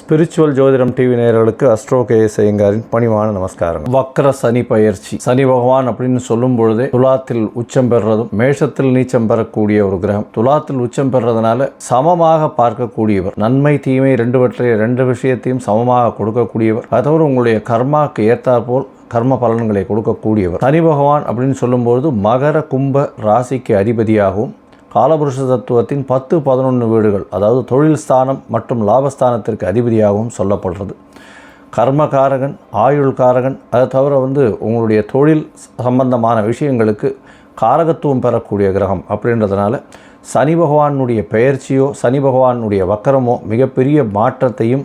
Spiritual ஜோதிடம் TV நேயர்களுக்கு astro KS ஐயங்காரின் பணிவான நமஸ்காரம். வக்ர சனி பயிற்சி. சனி பகவான் அப்படின்னு சொல்லும் பொழுதே துலாத்தில் உச்சம் பெறுறதும் மேஷத்தில் நீச்சம் பெறக்கூடிய ஒரு கிரகம். துலாத்தில் உச்சம் பெறுறதுனால சமமாக பார்க்கக்கூடியவர் நன்மை தீமை ரெண்டுவற்றை ரெண்டு விஷயத்தையும் சமமாக கொடுக்கக்கூடியவர் அதோடு உங்களுடைய கர்மாக்கு ஏற்றாற்போல் கர்ம பலன்களை கொடுக்கக்கூடியவர். சனி பகவான் அப்படின்னு சொல்லும்போது மகர கும்ப ராசிக்கு அதிபதியாகவும் காலபுருஷ தத்துவத்தின் பத்து பதினொன்று வீடுகள் அதாவது தொழில் ஸ்தானம் மற்றும் லாபஸ்தானத்திற்கு அதிபதியாகவும் சொல்லப்படுறது. கர்மகாரகன் ஆயுள்காரகன் அதை தவிர வந்து உங்களுடைய தொழில் சம்பந்தமான விஷயங்களுக்கு காரகத்துவம் பெறக்கூடிய கிரகம் அப்படின்றதுனால சனி பகவானுடைய பெயர்ச்சியோ சனி பகவானுடைய வக்கரமோ மிகப்பெரிய மாற்றத்தையும்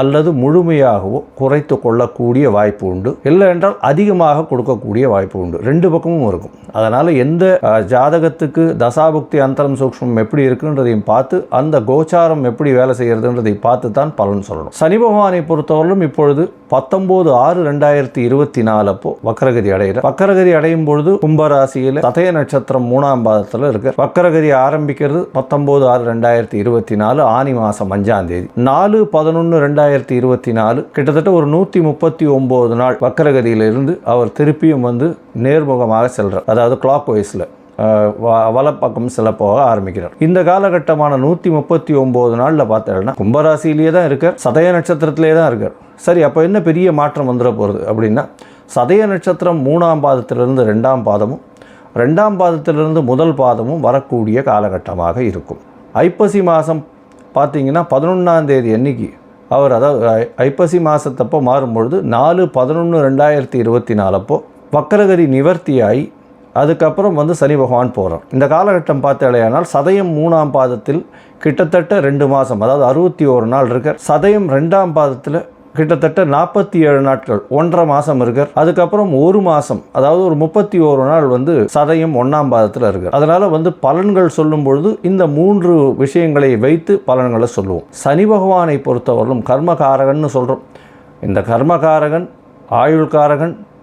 அல்லது முழுமையாகவோ குறைத்து கொள்ளக்கூடிய வாய்ப்பு உண்டு. இல்லை என்றால் அதிகமாக கொடுக்கக்கூடிய வாய்ப்பு உண்டு. ரெண்டு பக்கமும் இருக்கும். அதனால் எந்த ஜாதகத்துக்கு தசாபுக்தி அந்தரம் சூக்ஷ்மம் எப்படி இருக்குன்றதையும் பார்த்து அந்த கோச்சாரம் எப்படி வேலை செய்கிறதுன்றதை பார்த்து தான் பலன் சொல்லணும். சனி பகவானை பொறுத்தவரையிலும் இப்பொழுது பத்தொம்போது ஆறு ரெண்டாயிரத்தி இருபத்தி நாலு அப்போ வக்கரகதி அடைகிற வக்கரகதி அடையும் பொழுது கும்பராசியில் சதய நட்சத்திரம் மூணாம் பாதத்தில் இருக்கு. வக்கரகதி ஆரம்பிக்கிறது பத்தொம்போது ஆறு ரெண்டாயிரத்தி இருபத்தி நாலு ஆனி மாதம் அஞ்சாம் தேதி. நாலு பதினொன்று ரெண்டாயிரத்தி இருபத்தி நாலு கிட்டத்தட்ட ஒரு நூற்றி முப்பத்தி ஒம்பது நாள் வக்கரகதியிலிருந்து அவர் திருப்பியும் வந்து நேர்முகமாக செல்றார். அதாவது கிளாக் வைஸில் வலப்பக்கம் சில போக ஆரம்பிக்கிறார். இந்த காலகட்டமான நூற்றி முப்பத்தி ஒம்பது நாளில் பார்த்தேன்னா கும்பராசிலேயே தான் இருக்கார் சதய நட்சத்திரத்திலே தான் இருக்கார். சரி அப்போ என்ன பெரிய மாற்றம் வந்துட போகிறது அப்படின்னா சதய நட்சத்திரம் மூணாம் பாதத்திலிருந்து ரெண்டாம் பாதமும் ரெண்டாம் பாதத்திலிருந்து முதல் பாதமும் வரக்கூடிய காலகட்டமாக இருக்கும். ஐப்பசி மாதம் பார்த்தீங்கன்னா பதினொன்றாம் தேதி அன்னைக்கு அவர் அதாவது ஐ- ஐப்பசி மாதத்தப்போ மாறும்பொழுது நாலு பதினொன்று ரெண்டாயிரத்தி இருபத்தி நாலப்போ வக்கரகரி நிவர்த்தியாகி அதுக்கப்புறம் வந்து சனி பகவான் போகிறார் இந்த காலகட்டம் பார்த்தாலேயானால் சதயம் மூணாம் பாதத்தில் கிட்டத்தட்ட ரெண்டு மாதம் அதாவது அறுபத்தி ஒரு நாள் இருக்கார். சதயம் ரெண்டாம் பாதத்தில் கிட்டத்தட்ட நாற்பத்தி ஏழு நாட்கள் ஒன்றரை மாதம் இருக்கார். அதுக்கப்புறம் ஒரு மாதம் அதாவது ஒரு முப்பத்தி ஓரு நாள் வந்து சதயம் ஒன்றாம் பாதத்தில் இருக்கார். அதனால் வந்து பலன்கள் சொல்லும் பொழுது இந்த மூன்று விஷயங்களை வைத்து பலன்களை சொல்லுவோம். சனி பகவானை பொறுத்தவரையிலும் கர்மகாரகன்னு சொல்கிறோம் இந்த கர்மகாரகன் ஆயுள்காரகன்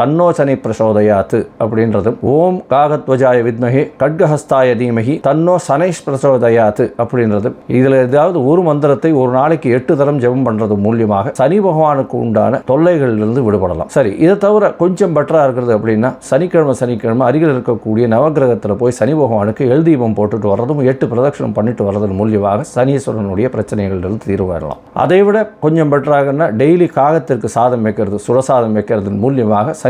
தன்னோ சனி பிரசோதயாத்து அப்படின்றதும் ஓம் காகத்வஜாய வித்மகி கட்கஹஸ்தாய தீமகி தன்னோ சனைஷ் பிரசோதயாத்து அப்படின்றதும் இதில் ஏதாவது ஒரு மந்திரத்தை ஒரு நாளைக்கு எட்டு தரம் ஜெபம் பண்ணுறது மூலியமாக சனி பகவானுக்கு உண்டான தொல்லைகளிலிருந்து விடுபடலாம். சரி இதை தவிர கொஞ்சம் பெட்டராக இருக்கிறது அப்படின்னா சனிக்கிழமை சனிக்கிழமை அருகில் இருக்கக்கூடிய நவக்கிரகத்தில் போய் சனி பகவானுக்கு எல் தீபம் போட்டுட்டு வர்றதும் எட்டு பிரதட்சணம் பண்ணிட்டு வர்றதன் மூலியமாக சனீஸ்வரனுடைய பிரச்சனைகளிலிருந்து தீர்வு வரலாம் அதை விட கொஞ்சம் பெட்டராகன்னா டெய்லி காகத்திற்கு சாதம் வைக்கிறது சுரசாதம் வைக்கிறதன் மூலியமாக சனி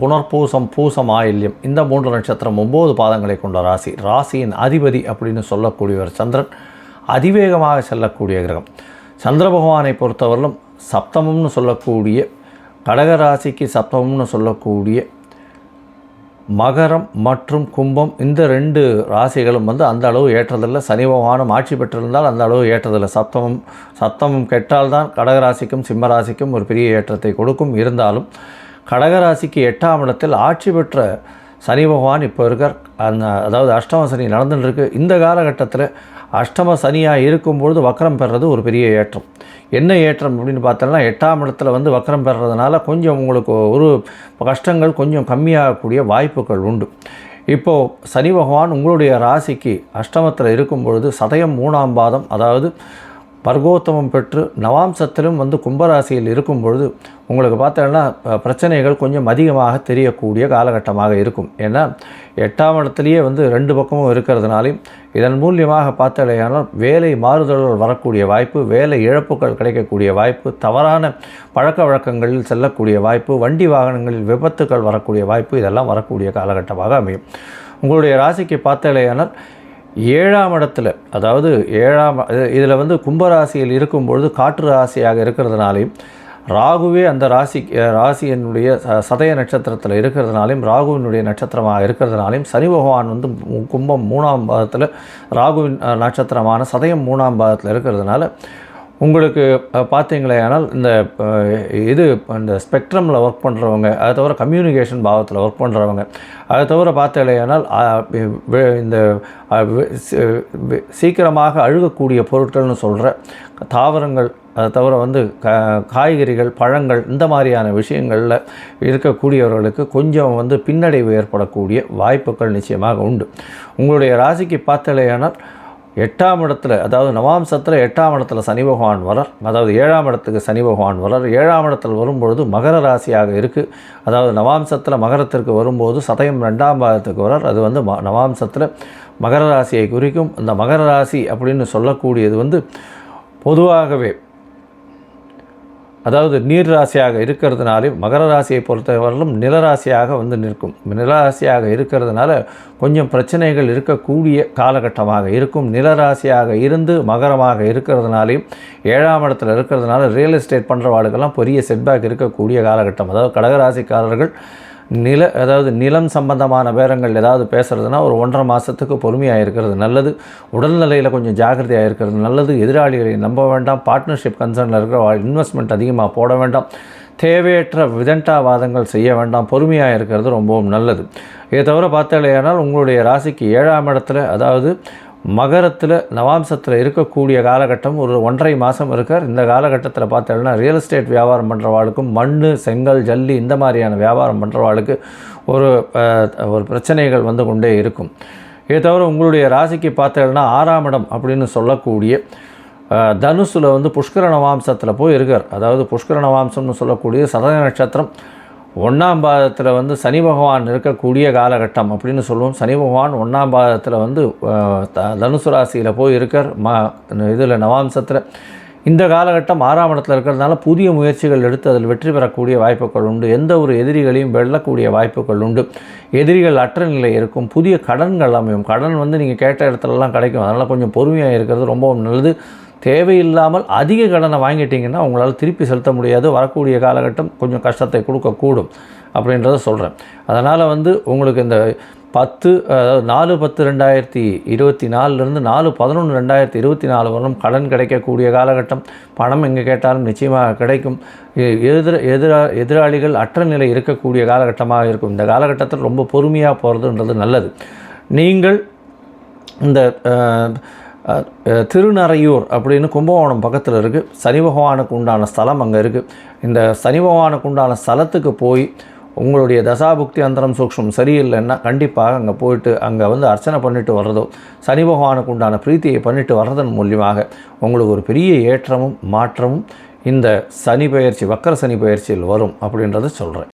புனர்பூசம் பூசம் ஆயில்யம். இந்த மூன்று நட்சத்திரம் ஒம்பது பாதங்களை கொண்ட ராசி. ராசியின் அதிபதி அப்படின்னு சொல்லக்கூடியவர் சந்திரன். அதிவேகமாக செல்லக்கூடிய கிரகம். சந்திர பகவானை பொறுத்தவரையிலும் சப்தமம்னு சொல்லக்கூடிய கடக ராசிக்கு சப்தமம்னு சொல்லக்கூடிய மகரம் மற்றும் கும்பம் இந்த ரெண்டு ராசிகளும் வந்து அந்த அளவு ஏற்றதில்லை. சனி பகவானும் ஆட்சி பெற்றிருந்தால் அந்த அளவு ஏற்றதில்லை. சப்தமம் சப்தமம் கெட்டால்தான் கடகராசிக்கும் சிம்மராசிக்கும் ஒரு பெரிய ஏற்றத்தை கொடுக்கும். இருந்தாலும் கடகராசிக்கு எட்டாம் இடத்தில் ஆட்சி பெற்ற சனி பகவான் இப்போ இருக்கார். அந்த அதாவது அஷ்டம சனி நடந்துட்டுருக்கு. இந்த காலகட்டத்தில் அஷ்டம சனியாக இருக்கும்பொழுது வக்கரம் பெறுறது ஒரு பெரிய ஏற்றம். என்ன ஏற்றம் அப்படின்னு பார்த்தோம்னா எட்டாம் இடத்துல வந்து வக்கரம் பெறுறதுனால கொஞ்சம் உங்களுக்கு ஒரு கஷ்டங்கள் கொஞ்சம் கம்மியாகக்கூடிய வாய்ப்புகள் உண்டு. இப்போது சனி பகவான் உங்களுடைய ராசிக்கு அஷ்டமத்தில் இருக்கும் பொழுது சதயம் மூணாம் பாதம் அதாவது பர்கோத்தமம் பெற்று நவாம்சத்திலும் வந்து கும்பராசியில் இருக்கும் பொழுது உங்களுக்கு பார்த்தோன்னா பிரச்சனைகள் கொஞ்சம் அதிகமாக தெரியக்கூடிய காலகட்டமாக இருக்கும். ஏன்னா எட்டாம் இடத்துலையே வந்து ரெண்டு பக்கமும் இருக்கிறதுனாலையும் இதன் மூலியமாக பார்த்தலையானால் வேலை மாறுதல்கள் வரக்கூடிய வாய்ப்பு வேலை இழப்புகள் கிடைக்கக்கூடிய வாய்ப்பு தவறான பழக்க வழக்கங்களில் செல்லக்கூடிய வாய்ப்பு வண்டி வாகனங்களில் விபத்துக்கள் வரக்கூடிய வாய்ப்பு இதெல்லாம் வரக்கூடிய காலகட்டமாக அமையும். உங்களுடைய ராசிக்கு பார்த்தலையானால் ஏழாம் இடத்துல அதாவது ஏழாம் இதில் வந்து கும்பராசியில் இருக்கும் பொழுது காற்று ராசியாக இருக்கிறதுனாலையும் ராகுவே அந்த ராசி ராசியினுடைய சதய நட்சத்திரத்தில் இருக்கிறதுனாலையும் ராகுவினுடைய நட்சத்திரமாக இருக்கிறதுனாலையும் சனி பகவான் வந்து கும்பம் மூணாம் பாதத்தில் ராகுவின் நட்சத்திரமான சதயம் மூணாம் பாதத்தில் இருக்கிறதுனால உங்களுக்கு பார்த்தீங்களே ஆனால் இந்த இது இந்த ஸ்பெக்ட்ரமில் ஒர்க் பண்ணுறவங்க அதை தவிர கம்யூனிகேஷன் பாவத்தில் ஒர்க் பண்ணுறவங்க அதை தவிர பார்த்தீங்களேனால் இந்த சீக்கிரமாக அழுகக்கூடிய பொருட்கள்னு சொல்கிற தாவரங்கள் அதை தவிர வந்து க காய்கறிகள் பழங்கள் இந்த மாதிரியான விஷயங்களில் இருக்கக்கூடியவர்களுக்கு கொஞ்சம் வந்து பின்னடைவு ஏற்படக்கூடிய வாய்ப்புகள் நிச்சயமாக உண்டு. உங்களுடைய ராசிக்கு பார்த்தலையானால் எட்டாம் இடத்துல அதாவது நவாம்சத்தில் எட்டாம் இடத்துல சனி பகவான் வரார். அதாவது ஏழாம் இடத்துக்கு சனி பகவான் வரார். ஏழாம் இடத்தில் வரும்பொழுது மகர ராசியாக இருக்குது அதாவது நவாம்சத்தில் மகரத்திற்கு வரும்போது சதயம் ரெண்டாம் பாகத்துக்கு வரார். அது வந்து ம நவாம்சத்தில் மகர ராசியை குறிக்கும். இந்த மகர ராசி அப்படின்னு சொல்லக்கூடியது வந்து பொதுவாகவே அதாவது நீர் ராசியாக இருக்கிறதுனாலே மகர ராசியை பொறுத்தவரையிலும் நிலராசியாக வந்து நிற்கும். நிலராசியாக இருக்கிறதுனால கொஞ்சம் பிரச்சனைகள் இருக்கக்கூடிய காலகட்டமாக இருக்கும். நிலராசியாக இருந்து மகரமாக இருக்கிறதுனாலையும் ஏழாம் இடத்துல இருக்கிறதுனால ரியல் எஸ்டேட் பண்ணுறவாளுக்கெல்லாம் பெரிய செட்பேக் இருக்கக்கூடிய காலகட்டம். அதாவது கடகராசிக்காரர்கள் நில அதாவது நிலம் சம்பந்தமான பேரங்கள் ஏதாவது பேசுகிறதுனா ஒரு ஒன்றரை மாதத்துக்கு பொறுமையாக இருக்கிறது நல்லது. உடல்நிலையில் கொஞ்சம் ஜாக்கிரதையாக இருக்கிறது நல்லது. எதிராளிகளை நம்ப வேண்டாம். பார்ட்னர்ஷிப் கன்சர்னில் இருக்கிற இன்வெஸ்ட்மெண்ட் அதிகமாக போட வேண்டாம். தேவையற்ற விதண்டாவாதங்கள் செய்ய வேண்டாம். பொறுமையாக இருக்கிறது ரொம்பவும் நல்லது. இதை தவிர பார்த்தாலேயானால் உங்களுடைய ராசிக்கு ஏழாம் இடத்துல அதாவது மகரத்தில் நவாம்சத்தில் இருக்கக்கூடிய காலகட்டம் ஒரு ஒன்றரை மாதம் இருக்கார். இந்த காலகட்டத்தில் பார்த்தோம்னா ரியல் எஸ்டேட் வியாபாரம் பண்ணுறவாளுக்கும் மண் செங்கல் ஜல்லி இந்த மாதிரியான வியாபாரம் பண்ணுறவாளுக்கு ஒரு ஒரு பிரச்சனைகள் வந்து கொண்டே இருக்கும். இதை தவிர உங்களுடைய ராசிக்கு பார்த்தோம்னா ஆறாம் இடம் அப்படின்னு சொல்லக்கூடிய தனுசில் வந்து புஷ்கர நவாம்சத்தில் போய் இருக்கார் அதாவது புஷ்கர நவாம்சம்னு சொல்லக்கூடிய சதய நட்சத்திரம் ஒன்றாம் பாதத்தில் வந்து சனி பகவான் இருக்கக்கூடிய காலகட்டம் அப்படின்னு சொல்லுவோம். சனி பகவான் ஒன்றாம் பாதத்தில் வந்து த- தனுசு ராசியில் போய் இருக்கார். ம இதில் நவாம்சத்தில். இந்த காலகட்டம் ஆறாம் இடத்துல இருக்கிறதுனால புதிய முயற்சிகள் எடுத்து அதில் வெற்றி பெறக்கூடிய வாய்ப்புகள் உண்டு. எந்த ஒரு எதிரிகளையும் வெல்லக்கூடிய வாய்ப்புகள் உண்டு. எதிரிகள் அற்ற நிலை இருக்கும். புதிய கடன்கள் அமையும். கடன் வந்து நீங்கள் கேட்ட இடத்துலலாம் கிடைக்கும். அதனால் கொஞ்சம் பொறுமையாக இருக்கிறது ரொம்பவும் நல்லது. தேவையில்லாமல் அதிக கடனை வாங்கிட்டிங்கன்னா உங்களால் திருப்பி செலுத்த முடியாது. வரக்கூடிய காலகட்டம் கொஞ்சம் கஷ்டத்தை கொடுக்கக்கூடும் அப்படின்றத சொல்கிறேன் அதனால் வந்து உங்களுக்கு இந்த பத்து அதாவது நாலு பத்து ரெண்டாயிரத்தி இருபத்தி நாலுலேருந்து நாலு பதினொன்று ரெண்டாயிரத்தி இருபத்தி நாலு வரலும் கடன் கிடைக்கக்கூடிய காலகட்டம். பணம் எங்கே கேட்டாலும் நிச்சயமாக கிடைக்கும். எ- எதிர எதிரா எதிராளிகள் அற்ற நிலை இருக்கக்கூடிய காலகட்டமாக இருக்கும். இந்த காலகட்டத்தில் ரொம்ப பொறுமையாக போகிறதுன்றது நல்லது. நீங்கள் இந்த திருநறையூர் அப்படின்னு கும்பகோணம் பக்கத்தில் இருக்குது சனி பகவானுக்கு உண்டான ஸ்தலம் அங்கே இருக்குது இந்த சனி பகவானுக்கு உண்டான ஸ்தலத்துக்கு போய் உங்களுடைய தசாபுக்தி அந்தரம் சூக்ஷம் சரியில்லைன்னா கண்டிப்பாக அங்கே போயிட்டு அங்கே வந்து அர்ச்சனை பண்ணிட்டு வர்றதோ சனி பகவானுக்கு உண்டான பிரீத்தியை பண்ணிட்டு வர்றதன் மூலியமாக உங்களுக்கு ஒரு பெரிய ஏற்றமும் மாற்றமும் இந்த சனி பயிற்சி வக்கர சனி பயிற்சியில் வரும் அப்படின்றத சொல்கிறேன்